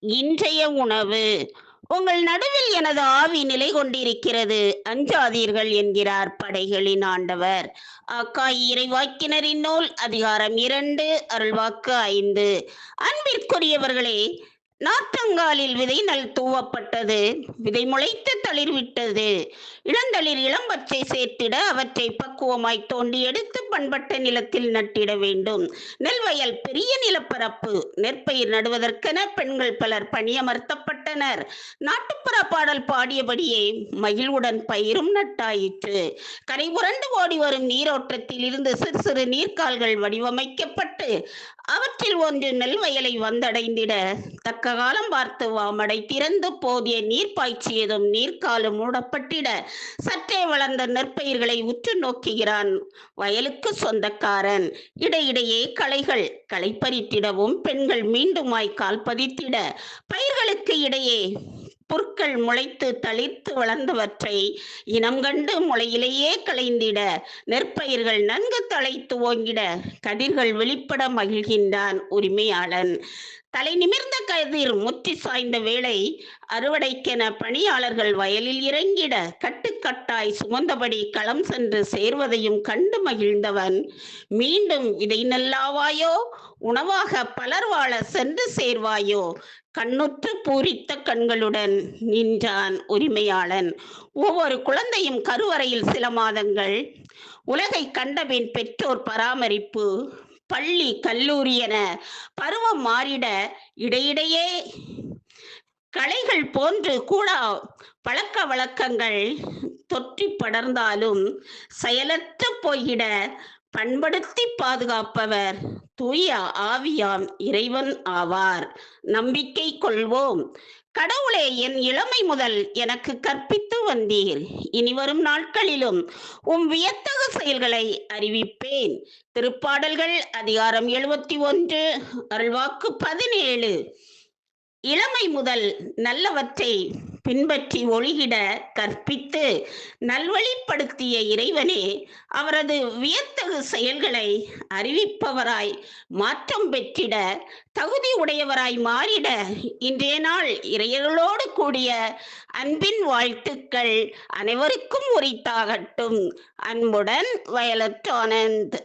இன்றைய உணவு. உங்கள் நடுவில் எனது ஆவி நிலை கொண்டிருக்கிறது அஞ்சாதீர்கள் என்கிறார் படைகளின் ஆண்டவர். அக்காய் இறைவாக்கினரின் நூல் அதிகாரம் இரண்டு அருள்வாக்கு ஐந்து. அன்பிற்குரியவர்களே நாற்றங்காலில் விதை நல் தூவப்பட்டது. விதை முளைத்து தளிர் விட்டது. இளந்தளிர் இளம்பச்சை சேர்த்திட அவற்றை பக்குவமாய் தோண்டி எடுத்து பண்பட்ட நிலத்தில் நட்டிட வேண்டும். நெல் வயல் பெரிய நிலப்பரப்பு. நெற்பயிர் நடுவதற்கென பெண்கள் பலர் பணியமர்த்தப்பட்டனர் நாட்டுப்புற பாடல் பாடியபடியே மகிழ்வுடன் பயிரும் நட்டாயிற்று. கரை புரண்டு ஓடி வரும் நீரோட்டத்தில் இருந்து சிறு சிறு நீர்க்கால்கள் வடிவமைக்கப்பட்டு அவற்றில் ஒன்று நெல் வயலை வந்தடைந்திட தக்க காலம் பார்த்து வாமடை திறந்து போதிய நீர் பாய்ச்சியதும் நீர்க்காலும் மூடப்பட்டிட சற்றே வளர்ந்த நெற்பயிர்களை உற்று நோக்குகிறான் வயலுக்கு சொந்தக்காரன். இடையிடையே களைகள் களைப்பறித்திடவும் பெண்கள் மீண்டுமாய் கால்பதித்திட பயிர்களுக்கு பயிர்களுக்கு இடையே புற்கள் முளைத்து தளிர்த்து வளர்ந்தவற்றை இனம் கண்டு முளையிலேயே களைந்திட நெற்பயிர்கள் நன்கு தழைத்து ஓங்கிட கதிர்கள் வெளிப்பட மகிழ்கின்றான் உரிமையாளன். தலை நிமிர்ந்த கதிர் முற்றி சாய்ந்த வேளை அறுவடைக்கென பணியாளர்கள் வயலில் இறங்கிட கட்டுக்கட்டாய் சுமந்தபடி களம் சென்று சேர்வதையும் கண்டு மகிழ்ந்தவன். மீண்டும் இதை நல்லாவாயோ? உணவாக பலர் வாழ சென்று சேர்வாயோ? கண்ணுற்று பூரித்த கண்களுடன் நின்றான் உரிமையாளன். ஒவ்வொரு குழந்தையும் கருவறையில் சில மாதங்கள். உலகை கண்டபின் பெற்றோர் பராமரிப்பு. பள்ளி கல்லூரி என பருவம் மாறிட இடையிடையே கலைகள் போன்று கூட பழக்க வழக்கங்கள் தொற்றி படர்ந்தாலும் செயலற்று போயிட பண்படுத்தி பாதுகாப்பவர். தூய ஆவியாம் இறைவன் ஆவார். நம்பிக்கை கொள்வோம். கடவுளே என் இளமை முதல் எனக்கு கற்பித்து வந்தீர். இனி வரும் நாட்களிலும் உம் வியத்தகு செயல்களை அறிவிப்பேன். திருப்பாடல்கள் அதிகாரம் எழுபத்தி ஒன்று அருள்வாக்கு பதினேழு. இளமை முதல் நல்லவற்றை பின்பற்றி ஒழுகிட கற்பித்து நல்வழிப்படுத்திய இறைவனே அவரது வியத்தகு செயல்களை அறிவிப்பவராய் மாற்றம் பெற்றிட தகுதி உடையவராய் மாறிட இன்றைய நாள் இறையர்களோடு கூடிய அன்பின் வாழ்த்துக்கள் அனைவருக்கும் உரித்தாகட்டும். அன்புடன் வயலட் ஆனந்த்.